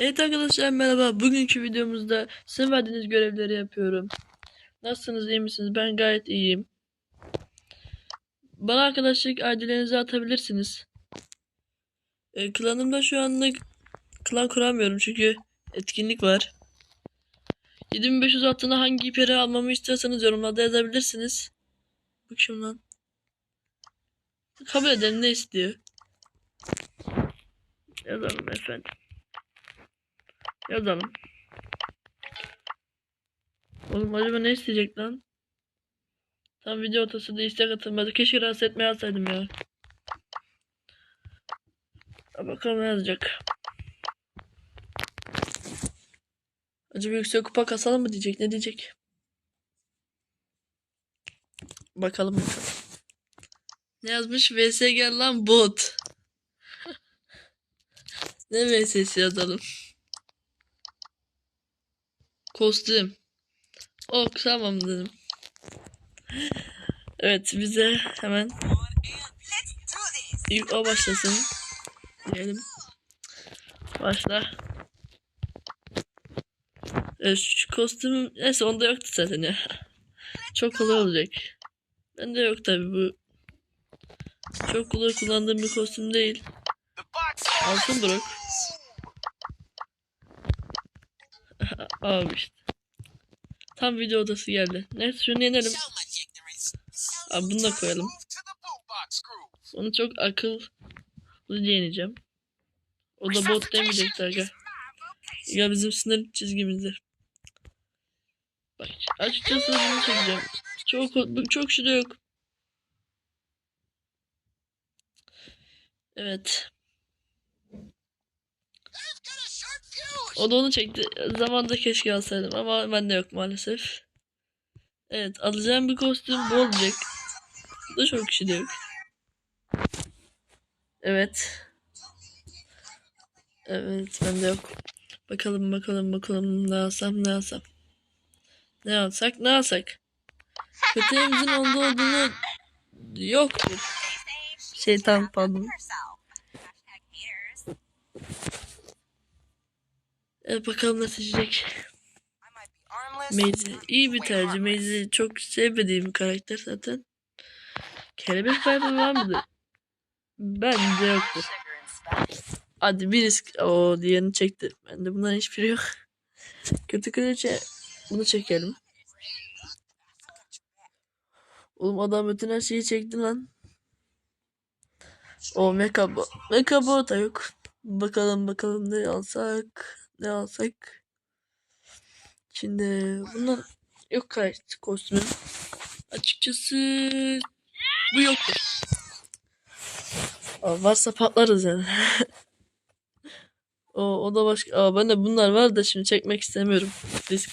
Evet arkadaşlar merhaba. Bugünkü videomuzda sizin verdiğiniz görevleri yapıyorum. Nasılsınız iyi misiniz? Ben gayet iyiyim. Bana arkadaşlık ID'lerinizi atabilirsiniz. E, klanımda şu anlık klan kuramıyorum çünkü etkinlik var. 7500 altına hangi iperi almamı istiyorsanız yorumlarda yazabilirsiniz. Bak şimdi lan. Kabul edelim ne istiyor? Yazalım efendim. Yazalım. Oğlum acaba ne isteyecek lan? Tam video ortası da istek atılmadı. Keşke rahatsız etmeye alsaydım ya. Bakalım ne yazacak. Acaba yüksek kupa kasalım mı diyecek? Ne diyecek? Bakalım bakalım. Ne yazmış? VS gel lan bot. ne VS'si yazalım? Kostüm. Ok tamam dedim. Evet bize hemen ilk o başlasın. Diyelim. Başla. Evet, şu kostüm neyse onda yoktu zaten ya. Çok kolay olacak. Bende yok tabi bu. Çok kolay kullandığım bir kostüm değil. Altın Brock. Abi işte. Tam video odası geldi. Neyse şunu yenelim. Abi bunu da koyalım. Onu çok akıllı yeneceğim. O da bot demeyecek aga. Ya bizim sınır çizgimizde. Bak açıkçası bunu çekeceğim. Çok çok şey yok. Evet. O da onu çekti. Zamanda keşke alsaydım ama bende yok maalesef. Evet alacağım bir kostüm bu olacak. Da çok kişi de yok. Evet. Evet bende yok. Bakalım bakalım bakalım ne alsam ne alsam. Ne alsak ne alsak. Kötüğümüzün onda olduğunu yoktur. Şeytan pardon. Evet bakalım ne seçecek. Maze iyi bir tercih. Maze çok sevmediğim bir karakter zaten. Kelebek Piper var mıdır? Bence yoktur. Hadi bir risk. O diğerini çekti. Bende bunların hiçbiri yok. Kötü kraliçe bunu çekelim. Oğlum adam bütün her şeyi çekti lan. O mecha bo da yok. Bakalım bakalım ne alsak. Ne alsak. Şimdi bundan yok karakter kostümü. Açıkçası bu yoktur. Aa, varsa patlarız yani. o, o da başka. Aa, ben de bunlar var da şimdi çekmek istemiyorum. Risk.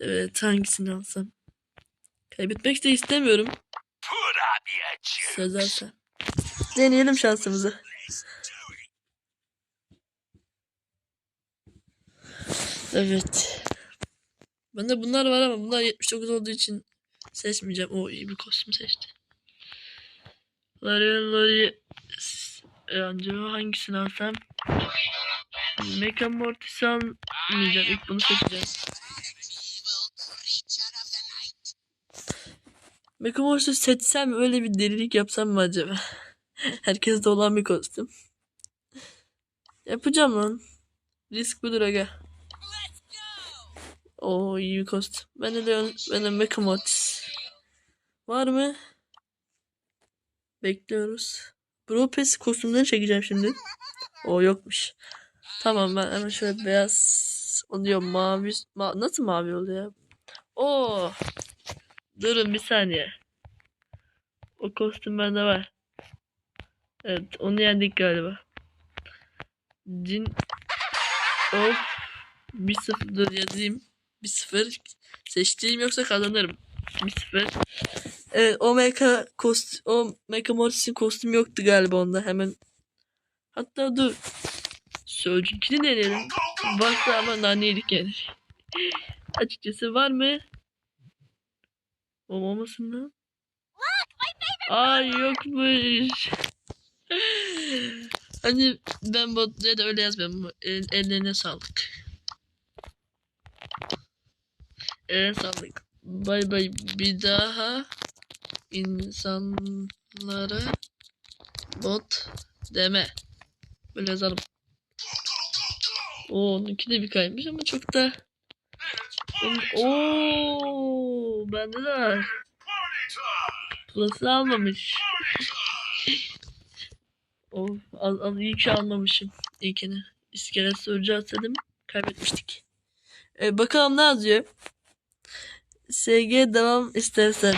Evet hangisini alsam? Kaybetmek de istemiyorum. Sözlerse. Deneyelim şansımızı. Evet. Bende bunlar var ama bunlar 79 olduğu için seçmeyeceğim. O iyi bir kostüm seçti. Lari Lari Acaba hangisini alsam? Mecha Mortis'i almayacağım. İlk bunu seçeceğim. Mecha Mortis'i seçsem öyle bir delilik yapsam mı acaba? Herkeste olan bir kostüm. Yapacağım lan. Risk budur aga. Oo iyi bir kostüm. Ben de ben de Mecha Mortis. Var mı? Bekliyoruz. Bro kostümleri çekeceğim şimdi. O yokmuş. Tamam ben hemen şöyle beyaz oluyor mavi. Ma nasıl mavi oluyor ya? Oo. Durun bir saniye. O kostüm bende var. Evet onu yendik galiba. Cin of bir sıfır dur yazayım. Bir sıfır seçtiğim yoksa kazanırım. Bir sıfır. Evet o mecha kost o mecha Mortis'in kostümü yoktu galiba onda hemen. Hatta dur. Sözcükini deneyelim. Varsa ama naneyedik yani. Açıkçası var mı? Olmamasın lan. Aa yokmuş. Hani ben botluya da öyle yazmıyorum. El, ellerine sağlık. Eline sağlık. Bay bay. Bir daha insanlara bot deme. Böyle yazalım. Oo, onunki de bir kaymış ama çok da Oo, bende de var. Plus'ı almamış. of, az, az iyi ki almamışım ilkini. İskelet soracağız dedim. Kaybetmiştik. E, bakalım ne yazıyor? SG devam istersen.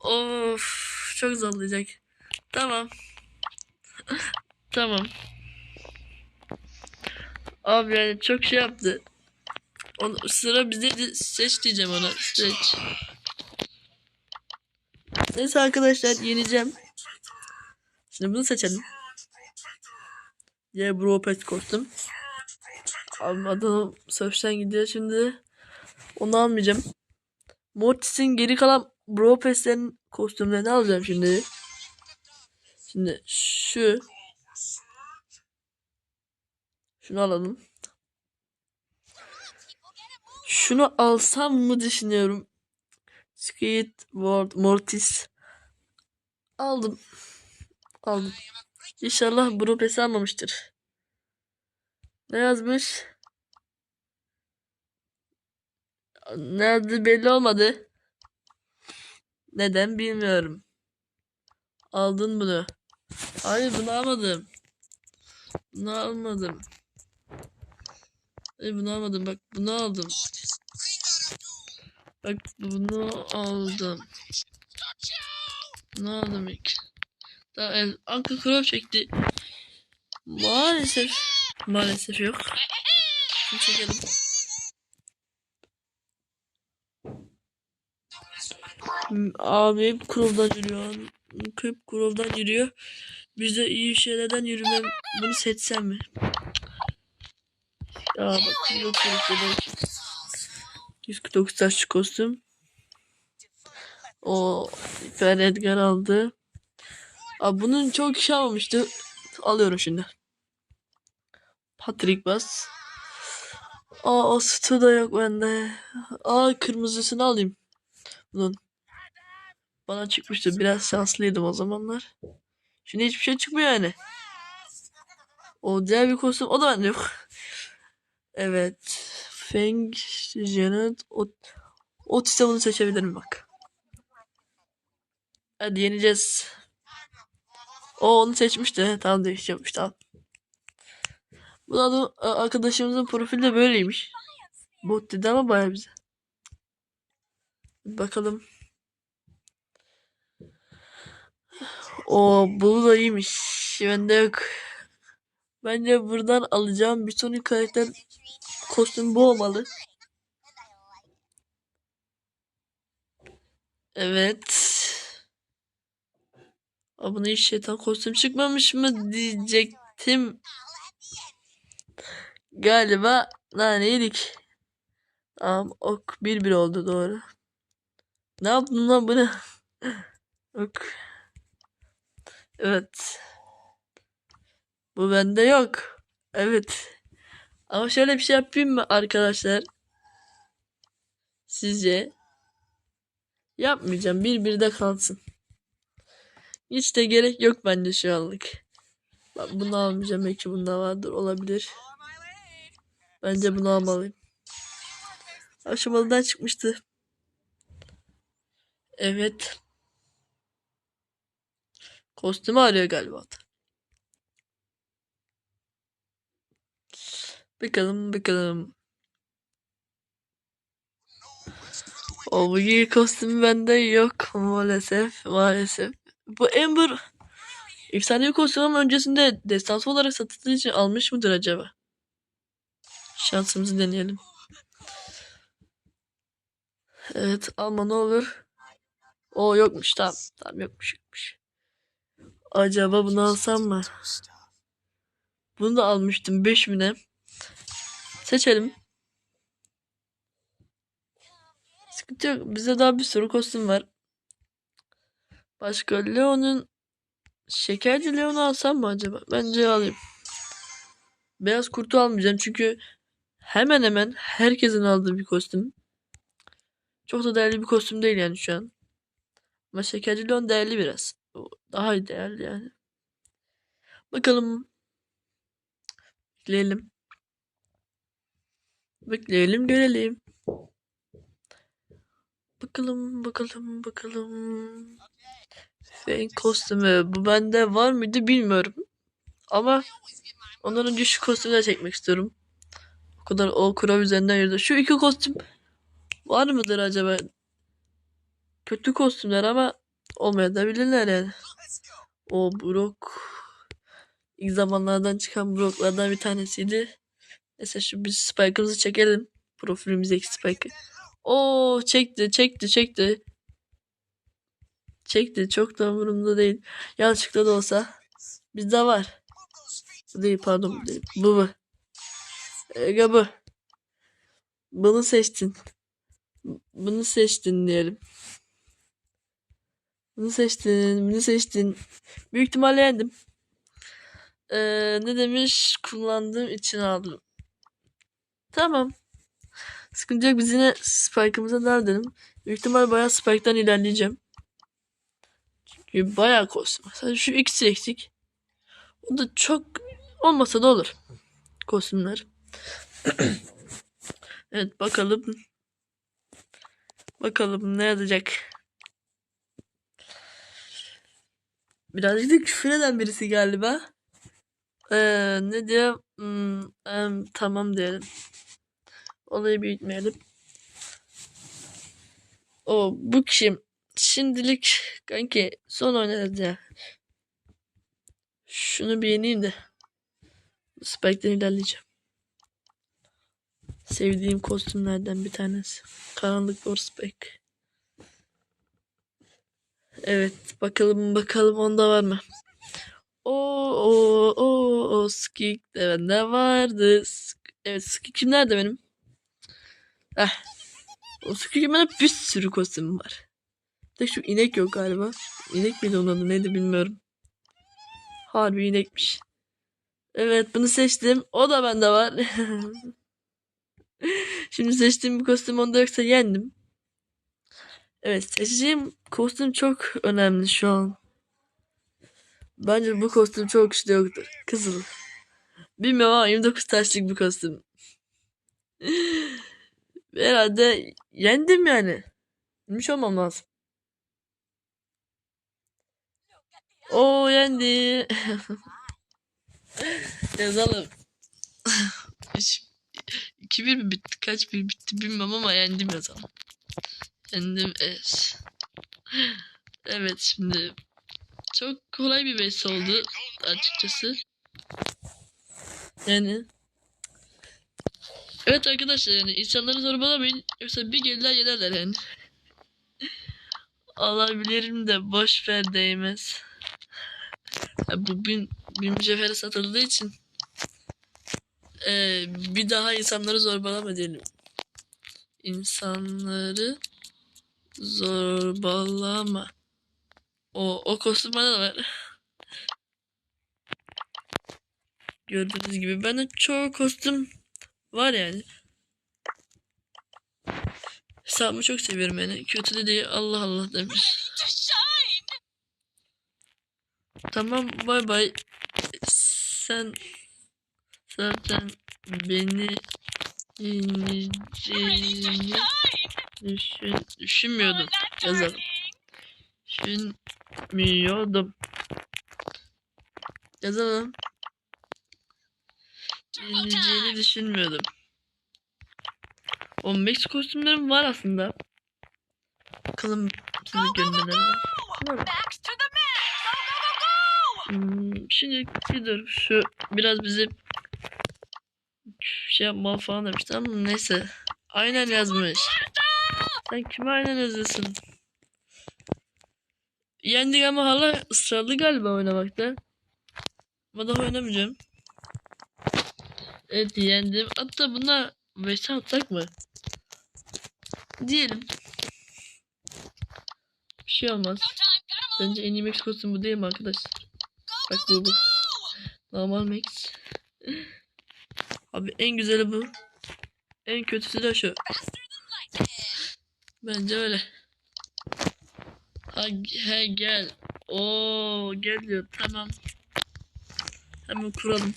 Of, çok zorlayacak. Tamam. tamam. Abi yani çok şey yaptı. Onu, sıra bize seç diyeceğim ona. Seç. Neyse arkadaşlar yeneceğim. Şimdi bunu seçelim. Ya Bro Pet kostüm. Abi adam savaştan gidiyor şimdi. Onu almayacağım. Mortis'in geri kalan Bro kostümlerini alacağım şimdi. Şimdi şu. Şunu alalım. Şunu alsam mı düşünüyorum. Squid World Mortis. Aldım. Aldım. İnşallah Bro almamıştır. Ne yazmış? Ne yazdı belli olmadı. Neden bilmiyorum. Aldın bunu. Hayır bunu almadım. Bunu almadım. Hayır bunu almadım. Bak bunu aldım. Bak bunu aldım. Bunu aldım ilk. Daha el Anka Krov çekti. Maalesef. Maalesef yok. Şimdi çekelim. Abi hep Krov'dan yürüyor. Hep Krov'dan yürüyor. Biz de iyi şeylerden yürümem. Bunu seçsem mi? Ya bak yok yok belki. 149 taşlı kostüm. O Fer Edgar aldı. Abi bunun çok kişi almamıştı. Alıyorum şimdi. Patrick Bas. Aa o sütü da yok bende. Aa kırmızısını alayım. Bunun. Bana çıkmıştı. Biraz şanslıydım o zamanlar. Şimdi hiçbir şey çıkmıyor yani. O diğer bir kostüm. O da bende yok. Evet. Feng, Janet, Ot Otis'e bunu seçebilirim bak. Hadi yeneceğiz. O onu seçmişti. Tamam değiştirmiş tamam. Bu adı arkadaşımızın profili de böyleymiş. Bot dedi ama baya bize. Bakalım. O bu da iyiymiş. Bende yok. Bence buradan alacağım bir sonraki karakter kostüm bu olmalı. Evet. Abone hiç şeytan kostüm çıkmamış mı diyecektim. Galiba nane yedik. Tamam ok 1-1 oldu doğru. Ne yaptın lan bunu? ok. Evet. Bu bende yok. Evet. Ama şöyle bir şey yapayım mı arkadaşlar? Sizce? Yapmayacağım. Bir bir de kalsın. Hiç de gerek yok bence şu anlık. Bak bunu almayacağım. Belki bunda vardır. Olabilir. Bence bunu almalıyım. Aşamalıdan çıkmıştı. Evet. Kostümü arıyor galiba. Bakalım bakalım. O bu kostümü bende yok maalesef maalesef. Bu Amber efsane kostüm öncesinde destansı olarak satıldığı için almış mıdır acaba? Şansımızı deneyelim. Evet alma ne olur. O yokmuş tamam. Tamam yokmuş yokmuş. Acaba bunu alsam mı? Bunu da almıştım 5 bine. Seçelim. Sıkıntı yok. Bize daha bir sürü kostüm var. Başka Leon'un Şekerci Leon'u alsam mı acaba? Bence alayım. Beyaz kurtu almayacağım çünkü hemen hemen herkesin aldığı bir kostüm. Çok da değerli bir kostüm değil yani şu an. Ama Şekerci Leon değerli biraz. Daha değerli yani. Bakalım. Bekleyelim. Bekleyelim görelim. Bakalım bakalım bakalım. Fake kostümü. Bu bende var mıydı bilmiyorum. Ama ondan önce şu kostümleri çekmek istiyorum. O kadar o kuram üzerinden yürüdü. Şu iki kostüm var mıdır acaba? Kötü kostümler ama olmayabilirler yani. O Brock ilk zamanlardan çıkan Brock'lardan bir tanesiydi. Neyse şu biz Spike'ımızı çekelim. Profilimizdeki Spike'ı. Oo çekti çekti çekti. Çekti çok da umurumda değil. Yanlışlıkla da olsa. Bizde var. Bu değil pardon bu değil. Bu bu. Ege bu. Bunu seçtin. Bunu seçtin diyelim. Bunu seçtin. Bunu seçtin. Büyük ihtimalle yendim. Ee, ne demiş? Kullandığım için aldım. Tamam. Sıkıntı yok. Biz yine Spike'ımıza devam edelim. Büyük ihtimal bayağı Spike'dan ilerleyeceğim. Çünkü bayağı kostüm. Sadece şu ikisi eksik. O da çok olmasa da olur. Kostümler. evet bakalım. Bakalım ne yazacak. Birazcık da küfür eden birisi galiba. Ee, ne diyor? Hmm, em, tamam diyelim. Olayı büyütmeyelim. O bu kişi şimdilik kanki son oynarız ya. Şunu bir yeneyim de. Spike'den ilerleyeceğim. Sevdiğim kostümlerden bir tanesi. Karanlık Lord Spike. Evet bakalım bakalım onda var mı? O o o o Skik de bende vardı. Evet Skik kim nerede benim? Eh. O Skik'in bende bir sürü kostüm var. Tek şu inek yok galiba. İnek miydi onun adı neydi bilmiyorum. Harbi inekmiş. Evet bunu seçtim. O da bende var. Şimdi seçtiğim bir kostüm onda yoksa yendim. Evet seçeceğim kostüm çok önemli şu an. Bence bu kostüm çok güçlü yoktur. Kızıl. Bilmiyorum ama 29 taşlık bir kostüm. Herhalde yendim yani. Bilmiş olmam lazım. O yendi. Yazalım. 2-1 mi bitti? Kaç bir bitti bilmem ama yendim yazalım. Yendim evet. Evet şimdi çok kolay bir base oldu açıkçası. Yani Evet arkadaşlar yani insanları zorbalamayın yoksa bir gelirler yenerler yani. Alabilirim de boş ver değmez. Ya bu bin, bin mücevhere satıldığı için eee, bir daha insanları zorbalama diyelim. İnsanları zorbalama. O, o kostüm bana da var. Gördüğünüz gibi bende çoğu kostüm var yani. Hesabımı çok seviyorum yani. Kötü de değil Allah Allah demiş. Tamam bay bay. Sen zaten beni yeneceğini düşün, düşünmüyordum. Yazalım. Düşünmüyordum. Yazalım. Yeneceğini düşünmüyordum. O Max kostümlerim var aslında. Bakalım size görünmeleri var. Var! Hmm, şimdi dur şu biraz bizi şey yapma falan demişti ama neyse. Aynen yazmış. Sen aynen yazıyorsun? Yendik ama hala ısrarlı galiba oynamakta. Ama daha oynamayacağım. Evet yendim. Hatta buna Vese atsak mı? Diyelim. Bir şey olmaz. Bence en iyi Max bu değil mi arkadaşlar? Bak bu bu. Normal max. Abi en güzeli bu. En kötüsü de şu. Bence öyle. Ha, he gel. Oo gel diyor. Tamam. Hemen kuralım.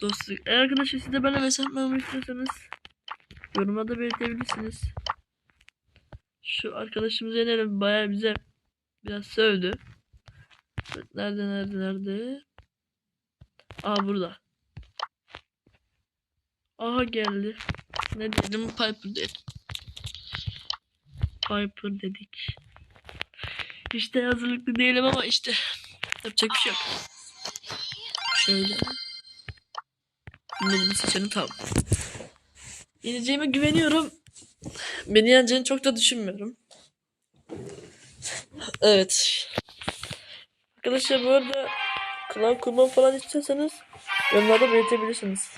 Dostluk. Eğer arkadaşlar siz de bana mesaj atmamı istiyorsanız yorumlarda belirtebilirsiniz. Şu arkadaşımız yenelim. Bayağı bize biraz sövdü. Nerede nerede nerede? Aa burada. Aha geldi. Ne dedim? Piper dedim. Piper dedik. İşte hazırlıklı değilim ama işte yapacak bir şey yok. Şöyle. Bunu seçelim tamam. Yeneceğime güveniyorum. Beni yeneceğini çok da düşünmüyorum. Evet. Arkadaşlar bu arada klan kurma falan istiyorsanız yorumlarda belirtebilirsiniz.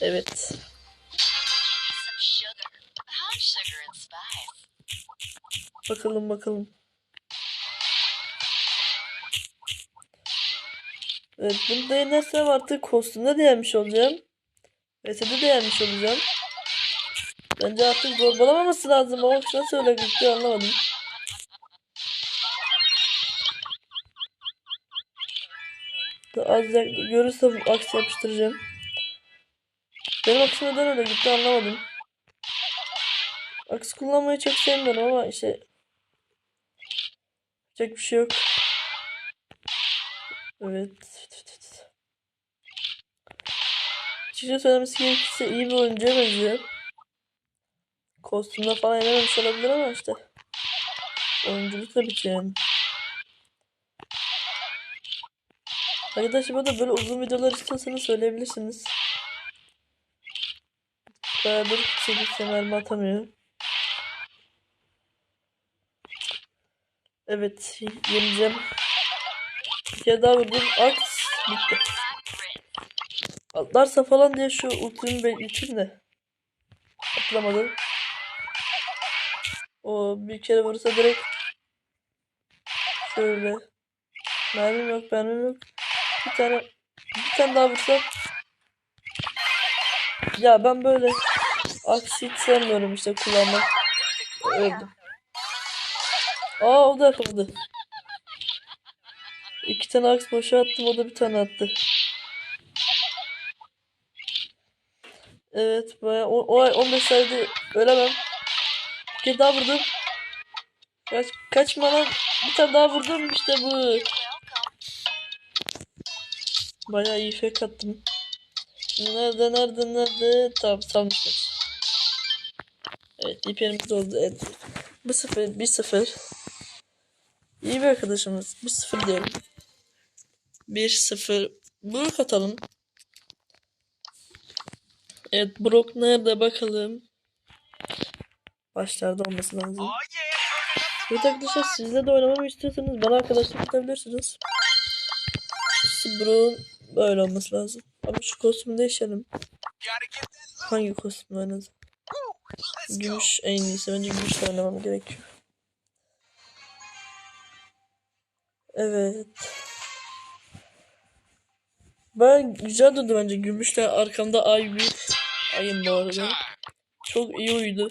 Evet. Bakalım bakalım. Evet bunu da yenersem artık kostümde de yenmiş olacağım. VS'de de yenmiş olacağım. Bence artık zorbalamaması lazım ama nasıl öyle gitti anlamadım. Az görürsem aks yapıştıracağım. Benim aksım neden öyle gitti anlamadım. Aks kullanmayı çok sevmiyorum ama işte yapacak bir şey yok. Evet. Açıkça söylemesi gerekirse iyi bir oyuncuya benziyor. Kostümde falan yenememiş olabilir ama işte. Oyunculuk da bitiyor. Arkadaşlar da böyle uzun videolar istiyorsanız söyleyebilirsiniz. Bayağıdır çekip mermi atamıyor. Evet, yeneceğim. Kere daha vurdum. Aks bitti. Atlarsa falan diye şu ultimi bekleteyim de. Atlamadı. O bir kere vursa direkt şöyle. Mermim yok, mermim yok. Bir tane bir tane daha vursam. Ya ben böyle aksi hiç sevmiyorum işte kullanmak. Öldüm. Aa o da yakaladı. İki tane aks boşa attım o da bir tane attı. Evet baya o, o ay 15 sayede ölemem. Bir kere daha vurdum. Kaç, kaçma lan. Bir tane daha vurdum işte bu. Bayağı iyi fake attım. Nerede nerede nerede? Tamam salmışlar. Evet iperimiz oldu. Evet. 1-0 1-0. İyi bir arkadaşımız. 1-0 diyelim. 1-0. Brook atalım. Evet Brook nerede bakalım. Başlarda olması lazım. Evet arkadaşlar sizle de oynamamı istiyorsanız bana arkadaşlık atabilirsiniz. Brook'un böyle olması lazım. Ama şu kostümü değişelim. Hangi kostüm oynasın? Gümüş en iyisi. Bence gümüşle oynamam gerekiyor. Evet. Ben güzel durdu bence. Gümüşle arkamda ay büyük. Ayım bu. Çok iyi uydu.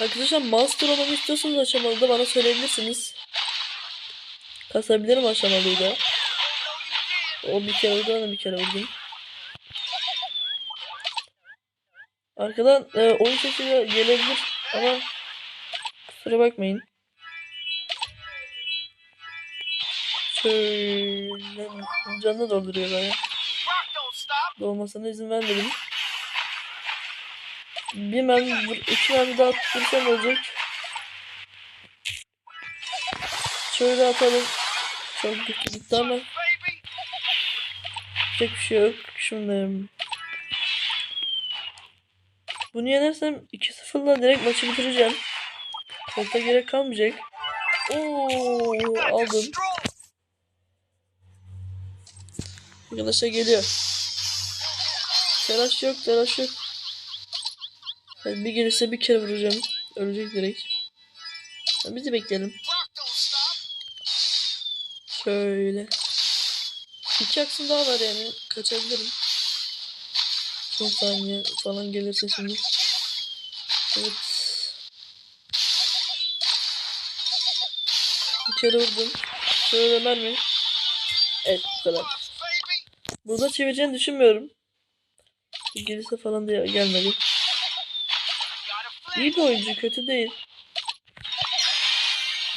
Arkadaşlar master olmamı istiyorsanız aşamalı da bana söyleyebilirsiniz. Kasabilirim aşamalıyı. O bir kere vurdu, ona bir kere vurdum. Arkadan e, oyun sesi gelebilir ama kusura bakmayın. Şöyle canını dolduruyor baya. Dolmasına izin vermedim. Bir mermi, iki mermi daha tuttursam olacak. Şöyle atalım. Çok güçlü gitti ama Yapacak bir şey yok. Şimdi bunu yenersem 2-0'la direkt maçı bitireceğim. Kolta gerek kalmayacak. Oo aldım. Arkadaşlar geliyor. Telaş yok, telaş yok. Yani bir gelirse bir kere vuracağım. Ölecek direkt. Ha, Bizi bekleyelim. Şöyle. İki aksım daha var yani. Kaçabilirim. Son saniye falan gelirse şimdi. Evet. Bir kere vurdum. Şöyle mermi. Evet bu kadar. Burada çevireceğini düşünmüyorum. Gelirse falan diye gelmedi. İyi bir oyuncu, kötü değil.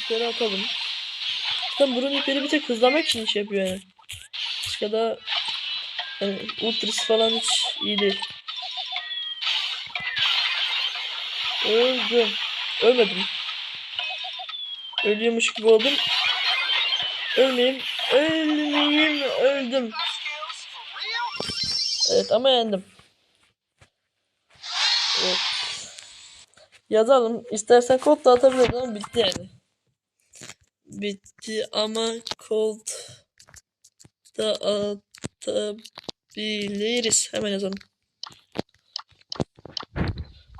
Kere atalım. Zaten burun ipleri bir tek hızlamak için iş yapıyor yani. Başka da yani ultrası falan hiç iyi değil. Öldüm. Ölmedim. Ölüyormuş gibi oldum. Ölmeyeyim. Ölmeyeyim. Öldüm. Evet ama yendim. Evet. Yazalım. İstersen kod da atabiliriz ama bitti yani. Bitti ama kod da atabiliriz. Hemen yazalım.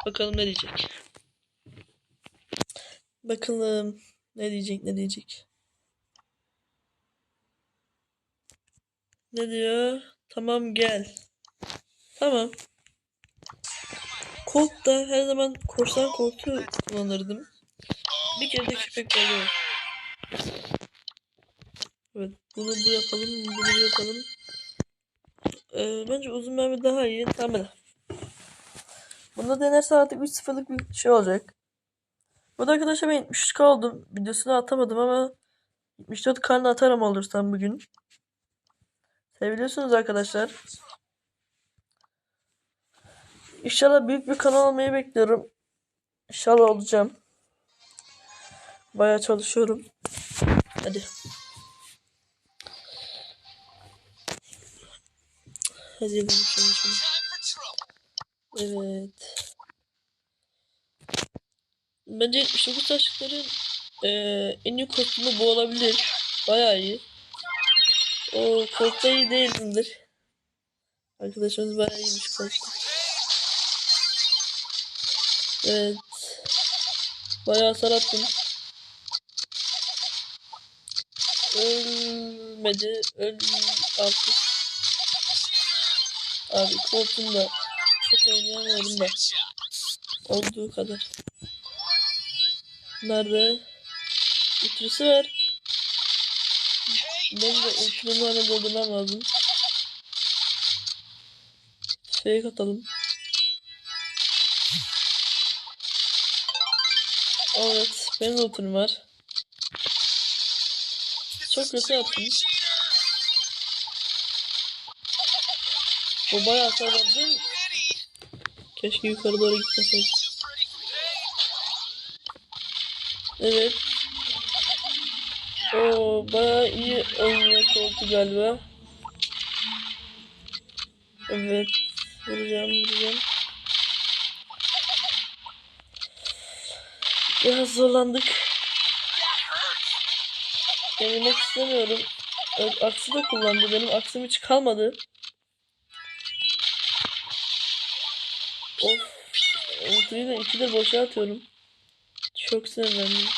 Bakalım ne diyecek. Bakalım ne diyecek ne diyecek. Ne diyor? Tamam gel. Tamam. Colt da her zaman korsan koltuğu kullanırdım. Bir kere de köpek balığı. Evet bunu bu yapalım bunu bu yapalım. Ee, bence uzun mermi daha iyi. Tamam. Bunda denersen artık 3-0'lık bir şey olacak. Bu da arkadaşlar ben 73k oldum. Videosunu atamadım ama 74 karnı atarım olursam bugün. Seviliyorsunuz arkadaşlar. İnşallah büyük bir kanal olmayı bekliyorum. İnşallah olacağım. Bayağı çalışıyorum. Hadi. Hadi şunu. Evet. Bence 79 taşlıkların eee en iyi kostümü bu olabilir. Bayağı iyi. O kostüm iyi değildir. Arkadaşımız bayağı iyiymiş kostüm. Evet. Bayağı hasar attım. Ölmedi. Öl artık. Abi koltuğum da çok oynayamıyorum da. Olduğu kadar. Nerede? Ultrası var. Benim de ultramı hani doldurmam lazım. Fake. Evet, benim de ultram var. Çok kötü attım. Bu bayağı hasar. Keşke yukarı doğru gitmeseydim. Evet. O bayağı iyi oynuyor koltu galiba. Evet. Vuracağım vuracağım. Biraz zorlandık. Denemek istemiyorum. Aksi de kullandı. Benim aksim hiç kalmadı. Of. Ultiyi de ikide boşa atıyorum. Çok sinirlendim.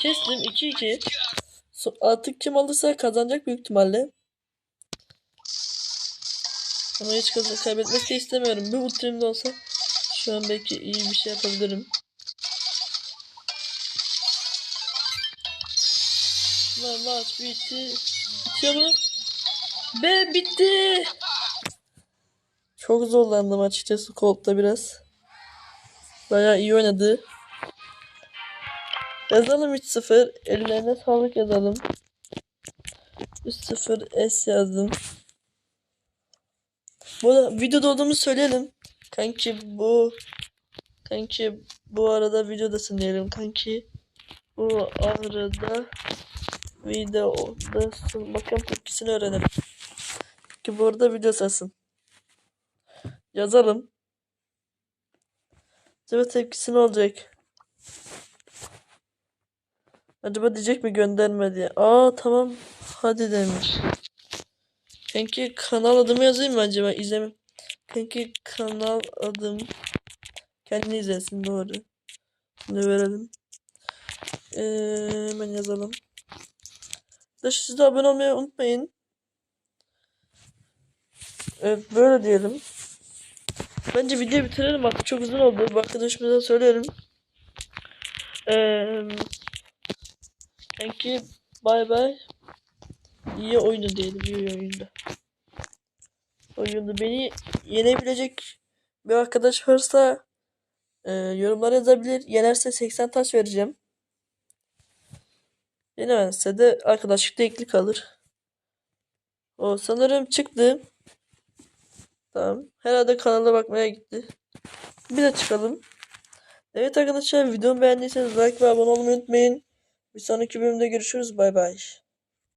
Kestim 2-2. So artık kim alırsa kazanacak büyük ihtimalle. Ama hiç kaybetmek de istemiyorum. Bir ultrim de olsa şu an belki iyi bir şey yapabilirim. Lan maç bitti. Bitiyor mu? Be bitti. Çok zorlandım açıkçası Colt'ta biraz. Bayağı iyi oynadı. Yazalım 3-0. Ellerine sağlık yazalım. 3-0 S yazdım. Bu arada videoda olduğumuzu söyleyelim. Kanki bu Kanki bu arada videodasın diyelim kanki. Bu arada videodasın. Bakalım tepkisini öğrenelim. Ki bu arada videodasın. Yazalım. Acaba tepkisi ne olacak? Acaba diyecek mi gönderme diye. Aa tamam. Hadi demiş. Kanki kanal adımı yazayım mı acaba? İzleme. Kanki kanal adım. Kendini izlesin doğru. Şimdi verelim. Ee, hemen yazalım. Arkadaşlar siz de abone olmayı unutmayın. Evet böyle diyelim. Bence videoyu bitirelim artık çok uzun oldu. Bu arkadaşımıza söylerim. Ee, thank you. Bye bye. İyi oyunu diyelim. İyi oyundu. Oyundu. Beni yenebilecek bir arkadaş varsa e, yorumlara yazabilir. Yenerse 80 taş vereceğim. Yenemezse de arkadaşlıkta ekli kalır. O sanırım çıktı. Tamam. Herhalde kanala bakmaya gitti. Bir de çıkalım. Evet arkadaşlar videomu beğendiyseniz like ve abone olmayı unutmayın. Bir sonraki bölümde görüşürüz. Bay bay.